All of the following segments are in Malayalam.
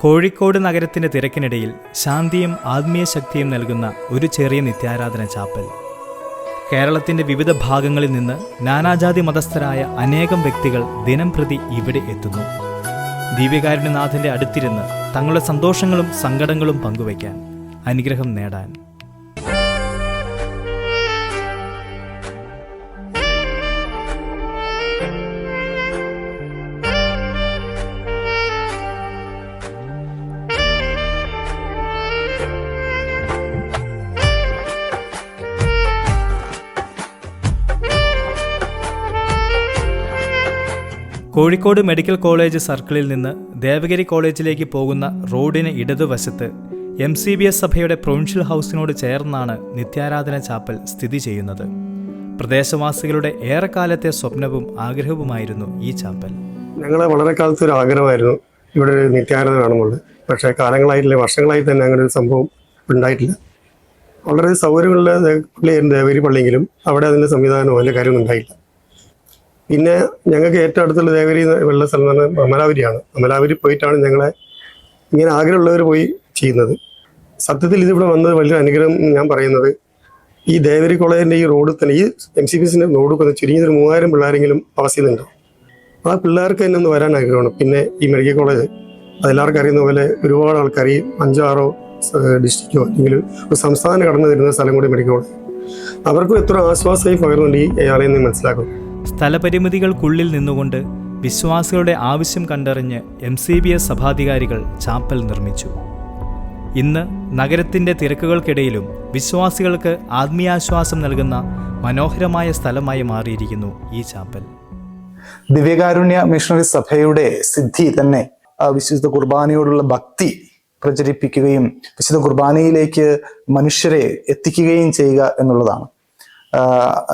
കോഴിക്കോട് നഗരത്തിന്റെ തിരക്കിനിടയിൽ ശാന്തിയും ആത്മീയ ശക്തിയും നൽകുന്ന ഒരു ചെറിയ നിത്യാരാധന ചാപ്പൽ. കേരളത്തിന്റെ വിവിധ ഭാഗങ്ങളിൽ നിന്ന് നാനാജാതി മതസ്ഥരായ അനേകം വ്യക്തികൾ ദിനം പ്രതി ഇവിടെ എത്തുന്നു. ദിവ്യകാരുണ്യനാഥന്റെ അടുത്തിരുന്ന് തങ്ങളുടെ സന്തോഷങ്ങളും സങ്കടങ്ങളും പങ്കുവയ്ക്കാൻ അനുഗ്രഹം നേടാൻ കോഴിക്കോട് മെഡിക്കൽ കോളേജ് സർക്കിളിൽ നിന്ന് ദേവഗിരി കോളേജിലേക്ക് പോകുന്ന റോഡിന് ഇടതുവശത്ത് എം സി ബി എസ് സഭയുടെ പ്രൊവിൻഷ്യൽ ഹൗസിനോട് ചേർന്നാണ് നിത്യാരാധന ചാപ്പൽ സ്ഥിതി ചെയ്യുന്നത്. പ്രദേശവാസികളുടെ ഏറെക്കാലത്തെ സ്വപ്നവും ആഗ്രഹവുമായിരുന്നു ഈ ചാപ്പൽ. ഞങ്ങളെ വളരെ കാലത്ത് ഒരു ആഗ്രഹമായിരുന്നു. ഇവിടെ ഒരു നിത്യാരാധന കാണുമ്പോൾ. പക്ഷേ കാലങ്ങളായിട്ടില്ല വർഷങ്ങളായി തന്നെ അങ്ങനെ ഒരു സംഭവം ഉണ്ടായിട്ടില്ല. വളരെ സൗകര്യമുള്ള പള്ളി ദേവരി പള്ളിയെങ്കിലും അവിടെ അതിന്റെ സംവിധാനം അതിന്റെ കാര്യമൊന്നും ഉണ്ടായില്ല. പിന്നെ ഞങ്ങൾക്ക് ഏറ്റവും അടുത്തുള്ള ദേവരി വെള്ള സ്ഥലം എന്ന് പറഞ്ഞാൽ അമലാവരിയാണ് അമലാവരി പോയിട്ടാണ് ഞങ്ങളെ ഇങ്ങനെ ആഗ്രഹമുള്ളവർ പോയി ചെയ്യുന്നത്. സത്യത്തിൽ ഇതിവിടെ വന്നത് വലിയ അനുഗ്രഹം ഞാൻ പറയുന്നത്. ഈ ദേവരി കോളേജിന്റെ ഈ റോഡിൽ തന്നെ ഈ എം സി ബി എസിന്റെ റോഡിൽ തന്നെ ചുരുങ്ങിയൊരു മൂവായിരം പിള്ളേരെങ്കിലും പാസ് ചെയ്യുന്നുണ്ട്. ആ പിള്ളേർക്ക് തന്നെ ഒന്ന് വരാൻ ആഗ്രഹമാണ്. പിന്നെ ഈ മെഡിക്കൽ കോളേജ് അതെല്ലാവർക്കും അറിയുന്ന പോലെ ഒരുപാട് ആൾക്കാർ ഈ അഞ്ചാറോ ഡിസ്ട്രിക്റ്റോ അല്ലെങ്കിൽ ഒരു സംസ്ഥാനം കടന്നു വരുന്ന സ്ഥലം കൂടി മെഡിക്കൽ കോളേജ്. അവർക്കും എത്ര ആശ്വാസമായി പകരുന്നുണ്ട് ഈ ആലയം നിന്ന് മനസ്സിലാക്കും സ്ഥലപരിമിതികൾക്കുള്ളിൽ നിന്നുകൊണ്ട് വിശ്വാസികളുടെ ആവശ്യം കണ്ടറിഞ്ഞ് എം സി ബി എസ് സഭാധികാരികൾ ചാപ്പൽ നിർമ്മിച്ചു. ഇന്ന് നഗരത്തിന്റെ തിരക്കുകൾക്കിടയിലും വിശ്വാസികൾക്ക് ആത്മീയാശ്വാസം നൽകുന്ന മനോഹരമായ സ്ഥലമായി മാറിയിരിക്കുന്നു ഈ ചാപ്പൽ. ദിവ്യകാരുണ്യ മിഷണറി സഭയുടെ സിദ്ധി തന്നെ വിശുദ്ധ കുർബാനയോടുള്ള ഭക്തി പ്രചരിപ്പിക്കുകയും വിശുദ്ധ കുർബാനയിലേക്ക് മനുഷ്യരെ എത്തിക്കുകയും ചെയ്യുക എന്നുള്ളതാണ്.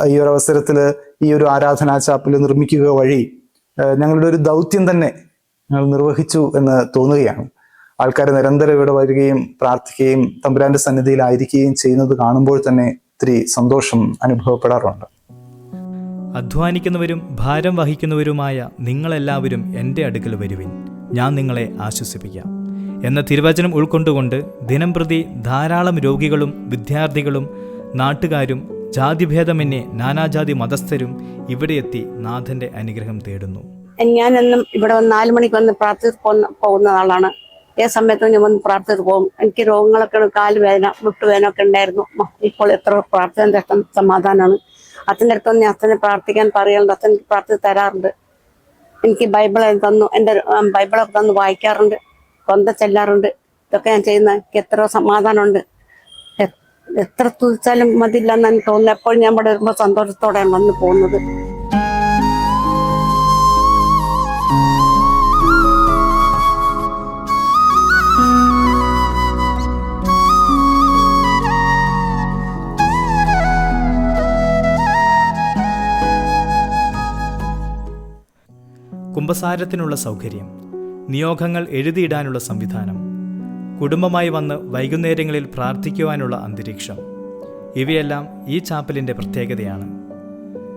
ഈ ഒരു അവസരത്തിൽ ഈ ഒരു ആരാധനാ ചാപ്പൽ നിർമ്മിക്കുക വഴി ഞങ്ങളുടെ ഒരു ദൗത്യം തന്നെ ഞങ്ങൾ നിർവഹിച്ചു എന്ന് തോന്നുകയാണ്. ആൾക്കാർ നിരന്തരം ഇവിടെ വരികയും പ്രാർത്ഥിക്കുകയും തമ്പുരാന്റെ സന്നിധിയിലായിരിക്കുകയും ചെയ്യുന്നത് കാണുമ്പോൾ തന്നെ ഒത്തിരി സന്തോഷം അനുഭവപ്പെടാറുണ്ട്. അധ്വാനിക്കുന്നവരും ഭാരം വഹിക്കുന്നവരുമായ നിങ്ങളെല്ലാവരും എന്റെ അടുക്കൽ വരുവിൻ. ഞാൻ നിങ്ങളെ ആശ്വസിപ്പിക്കാം. എന്ന തിരുവചനം ഉൾക്കൊണ്ടുകൊണ്ട് ദിനംപ്രതി ധാരാളം രോഗികളും വിദ്യാർത്ഥികളും നാട്ടുകാരും ജാതിഭേദമന്യേ നാനാജാതി മതസ്ഥരും ഇവിടെ എത്തി നാഥന്റെ അനുഗ്രഹം തേടുന്നു. ഞാനെന്നും ഇവിടെ വന്ന് നാല് മണിക്ക് വന്ന് പ്രാർത്ഥിച്ച് പോകുന്ന ആളാണ്. ഏത് സമയത്തും ഞാൻ വന്ന് പ്രാർത്ഥിച്ച് പോകും. എനിക്ക് രോഗങ്ങളൊക്കെ കാലുവേദന കാൽ വേദന മുട്ടുവേദന ഒക്കെ ഉണ്ടായിരുന്നു. ഇപ്പോൾ എത്ര പ്രാർത്ഥന സമാധാനമാണ്. അച്ഛന്റെ അടുത്ത് വന്ന് അച്ഛനെ പ്രാർത്ഥിക്കാൻ പറയാറുണ്ട് അച്ഛൻ എനിക്ക് പ്രാർത്ഥിച്ച് തരാറുണ്ട്. എനിക്ക് ബൈബിൾ തന്നു എന്റെ ബൈബിളൊക്കെ തന്നു വായിക്കാറുണ്ട്. കൊന്ത ചെല്ലാറുണ്ട്. ഇതൊക്കെ ഞാൻ ചെയ്യുന്ന എനിക്ക് എത്ര സമാധാനമുണ്ട്. എത്ര തുതിച്ചാലും മതില്ല എനിക്ക് തോന്നുന്നത് എപ്പോഴും ഞാൻ ഇവിടെ വരുമ്പോൾ സന്തോഷത്തോടെയാണ് വന്ന് പോകുന്നത്. കുംഭസാരത്തിനുള്ള സൗകര്യം നിയോഗങ്ങൾ എഴുതിയിടാനുള്ള സംവിധാനം കുടുംബമായി വന്ന് വൈകുന്നേരങ്ങളിൽ പ്രാർത്ഥിക്കുവാനുള്ള അന്തരീക്ഷം. ഇവയെല്ലാം ഈ ചാപ്പലിന്റെ പ്രത്യേകതയാണ്.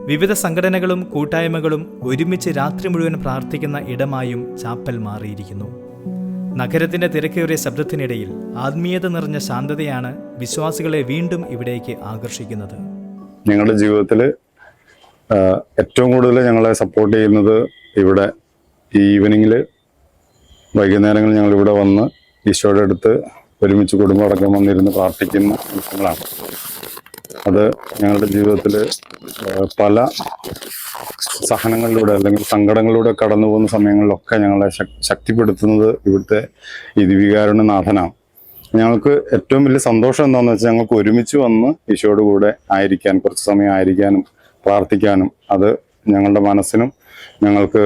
വിവിധ സംഘടനകളും കൂട്ടായ്മകളും ഒരുമിച്ച് രാത്രി മുഴുവൻ പ്രാർത്ഥിക്കുന്ന ഇടമായും ചാപ്പൽ മാറിയിരിക്കുന്നു. നഗരത്തിന്റെ തിരക്കേറിയ ശബ്ദത്തിനിടയിൽ ആത്മീയത നിറഞ്ഞ ശാന്തതയാണ് വിശ്വാസികളെ വീണ്ടും ഇവിടേക്ക് ആകർഷിക്കുന്നത്. ഞങ്ങളുടെ ജീവിതത്തിൽ ഏറ്റവും കൂടുതൽ ഞങ്ങളെ സപ്പോർട്ട് ചെയ്യുന്നത് ഇവിടെ ഈവനിങ്ങിൽ വൈകുന്നേരങ്ങളിൽ ഞങ്ങൾ ഇവിടെ വന്ന് ഈശോയുടെ അടുത്ത് ഒരുമിച്ച് കുടുംബമടക്കം വന്നിരുന്ന് പ്രാർത്ഥിക്കുന്ന ദിവസങ്ങളാണ്. അത് ഞങ്ങളുടെ ജീവിതത്തിൽ പല സഹനങ്ങളിലൂടെ അല്ലെങ്കിൽ സങ്കടങ്ങളിലൂടെ കടന്നു പോകുന്ന സമയങ്ങളിലൊക്കെ ഞങ്ങളെ ശക്തിപ്പെടുത്തുന്നത് ഇവിടുത്തെ ഈ നാഥനാണ് ഞങ്ങൾക്ക് ഏറ്റവും വലിയ സന്തോഷം എന്താണെന്ന് വെച്ചാൽ ഞങ്ങൾക്ക് ഒരുമിച്ച് വന്ന് ഈശോയുടെ കൂടെ ആയിരിക്കാൻ കുറച്ച് സമയം ആയിരിക്കാനും പ്രാർത്ഥിക്കാനും അത് ഞങ്ങളുടെ മനസ്സിനും ഞങ്ങൾക്ക്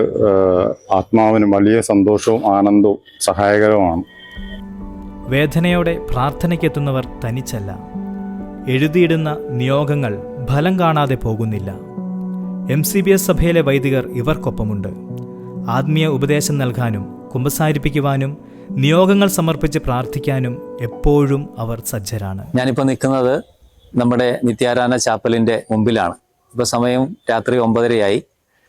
ആത്മാവിനും വലിയ സന്തോഷവും ആനന്ദവും സഹായകരമാണ് വേദനയോടെ പ്രാർത്ഥനയ്ക്കെത്തുന്നവർ തനിച്ചല്ല. എഴുതിയിടുന്ന നിയോഗങ്ങൾ ഫലം കാണാതെ പോകുന്നില്ല. എം സി ബി എസ് സഭയിലെ വൈദികർ ഇവർക്കൊപ്പമുണ്ട്. ആത്മീയ ഉപദേശം നൽകാനും കുമ്പസാരിപ്പിക്കുവാനും നിയോഗങ്ങൾ സമർപ്പിച്ച് പ്രാർത്ഥിക്കാനും എപ്പോഴും അവർ സജ്ജരാണ്. ഞാനിപ്പോൾ നിൽക്കുന്നത് നമ്മുടെ നിത്യാരാധന ചാപ്പലിന്റെ മുമ്പിലാണ്. ഇപ്പോൾ സമയം രാത്രി ഒമ്പതരയായി.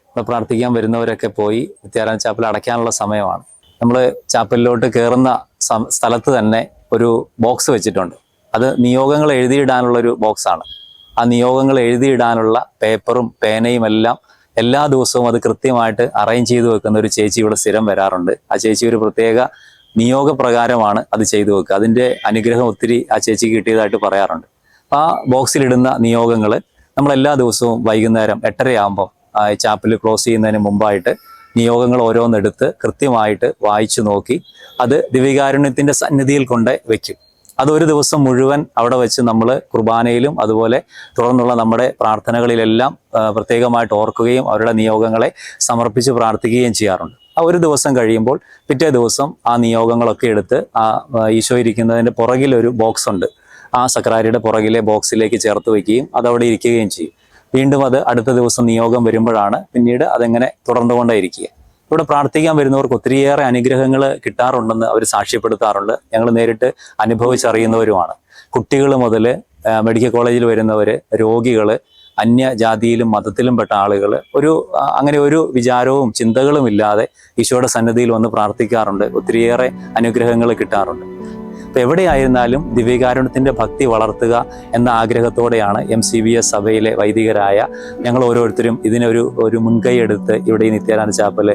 ഇപ്പോൾ പ്രാർത്ഥിക്കാൻ വരുന്നവരൊക്കെ പോയി നിത്യാരാധന ചാപ്പൽ അടയ്ക്കാനുള്ള സമയമാണ്. നമ്മൾ ചാപ്പലിലോട്ട് കയറുന്ന സ്ഥലത്ത് തന്നെ ഒരു ബോക്സ് വെച്ചിട്ടുണ്ട്. അത് നിയോഗങ്ങൾ എഴുതിയിടാനുള്ള ഒരു ബോക്സാണ് ആ നിയോഗങ്ങൾ എഴുതിയിടാനുള്ള പേപ്പറും പേനയും എല്ലാം എല്ലാ ദിവസവും അത് കൃത്യമായിട്ട് അറേഞ്ച് ചെയ്തു വെക്കുന്ന ഒരു ചേച്ചി ഇവിടെ സ്ഥിരം വരാറുണ്ട്. ആ ചേച്ചി ഒരു പ്രത്യേക നിയോഗപ്രകാരമാണ് അത് ചെയ്തു വെക്കുക. അതിന്റെ അനുഗ്രഹം ഒത്തിരി ആ ചേച്ചിക്ക് കിട്ടിയതായിട്ട് പറയാറുണ്ട്. ആ ബോക്സിലിടുന്ന നിയോഗങ്ങൾ നമ്മൾ എല്ലാ ദിവസവും വൈകുന്നേരം എട്ടരയാകുമ്പോൾ ചാപ്പിൽ ക്ലോസ് ചെയ്യുന്നതിന് മുമ്പായിട്ട് നിയോഗങ്ങൾ ഓരോന്നെടുത്ത് കൃത്യമായിട്ട് വായിച്ചു നോക്കി അത് ദിവികാരുണ്യത്തിന്റെ സന്നിധിയിൽ കൊണ്ട് വെക്കും. അതൊരു ദിവസം മുഴുവൻ അവിടെ വെച്ച് നമ്മൾ കുർബാനയിലും അതുപോലെ തുടർന്നുള്ള നമ്മുടെ പ്രാർത്ഥനകളിലെല്ലാം പ്രത്യേകമായിട്ട് ഓർക്കുകയും അവരുടെ നിയോഗങ്ങളെ സമർപ്പിച്ച് പ്രാർത്ഥിക്കുകയും ചെയ്യാറുണ്ട്. ആ ഒരു ദിവസം കഴിയുമ്പോൾ പിറ്റേ ദിവസം ആ നിയോഗങ്ങളൊക്കെ എടുത്ത് ആ ഈശോ ഇരിക്കുന്നതിന്റെ പുറകിലൊരു ബോക്സ് ഉണ്ട്. ആ സക്രാരിയുടെ പുറകിലെ ബോക്സിലേക്ക് ചേർത്ത് വയ്ക്കുകയും അതവിടെ ഇരിക്കുകയും ചെയ്യും. വീണ്ടും അത് അടുത്ത ദിവസം നിയോഗം വരുമ്പോഴാണ് പിന്നീട് അതെങ്ങനെ തുടർന്നുകൊണ്ടേയിരിക്കുക. ഇവിടെ പ്രാർത്ഥിക്കാൻ വരുന്നവർക്ക് ഒത്തിരിയേറെ അനുഗ്രഹങ്ങൾ കിട്ടാറുണ്ടെന്ന് അവർ സാക്ഷ്യപ്പെടുത്താറുണ്ട്. ഞങ്ങൾ നേരിട്ട് അനുഭവിച്ചറിയുന്നവരുമാണ്. കുട്ടികൾ മുതൽ മെഡിക്കൽ കോളേജിൽ വരുന്നവർ രോഗികൾ അന്യജാതിയിലും മതത്തിലും പെട്ട ആളുകൾ ഒരു അങ്ങനെ ഒരു വിചാരവും ചിന്തകളും ഇല്ലാതെ ഈശോയുടെ സന്നദ്ധിയിൽ വന്ന് പ്രാർത്ഥിക്കാറുണ്ട്. ഒത്തിരിയേറെ അനുഗ്രഹങ്ങൾ കിട്ടാറുണ്ട്. അപ്പൊ എവിടെയായിരുന്നാലും ദിവ്യകാരുണ്യത്തിന്റെ ഭക്തി വളർത്തുക എന്ന ആഗ്രഹത്തോടെയാണ് എം സി ബി എസ് സഭയിലെ വൈദികരായ ഞങ്ങൾ ഓരോരുത്തരും ഇതിനൊരു ഒരു മുൻകൈ എടുത്ത് ഇവിടെ ഈ നിത്യാനന്ദ ചാപ്പൽ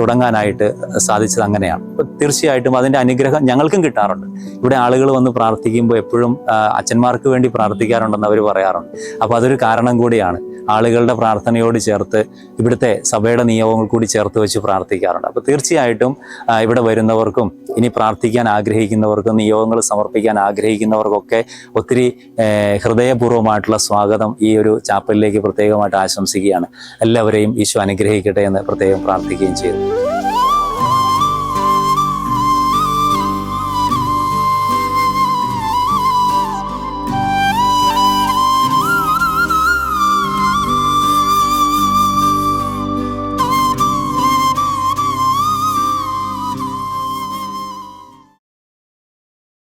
തുടങ്ങാനായിട്ട് സാധിച്ചത് അങ്ങനെയാണ്. തീർച്ചയായിട്ടും അതിന്റെ അനുഗ്രഹം ഞങ്ങൾക്കും കിട്ടാറുണ്ട്. ഇവിടെ ആളുകൾ വന്ന് പ്രാർത്ഥിക്കുമ്പോൾ എപ്പോഴും അച്ഛന്മാർക്ക് വേണ്ടി പ്രാർത്ഥിക്കാറുണ്ടെന്ന് അവർ പറയാറുണ്ട്. അപ്പോൾ അതൊരു കാരണം കൂടിയാണ്. ആളുകളുടെ പ്രാർത്ഥനയോട് ചേർത്ത് ഇവിടുത്തെ സഭയുടെ നിയമങ്ങൾ കൂടി ചേർത്ത് വെച്ച് പ്രാർത്ഥിക്കാറുണ്ട്. അപ്പോൾ തീർച്ചയായിട്ടും ഇവിടെ വരുന്നവർക്കും ഇനി പ്രാർത്ഥിക്കാൻ ആഗ്രഹിക്കുന്നവർക്കും നിയോഗങ്ങൾ സമർപ്പിക്കാൻ ആഗ്രഹിക്കുന്നവർക്കൊക്കെ ഒത്തിരി ഹൃദയപൂർവമായിട്ടുള്ള സ്വാഗതം ഈ ഒരു ചാപ്പലിലേക്ക് പ്രത്യേകമായിട്ട് ആശംസിക്കുകയാണ്. എല്ലാവരെയും ഈശോ അനുഗ്രഹിക്കട്ടെ എന്ന് പ്രത്യേകം പ്രാർത്ഥിക്കുകയും ചെയ്തു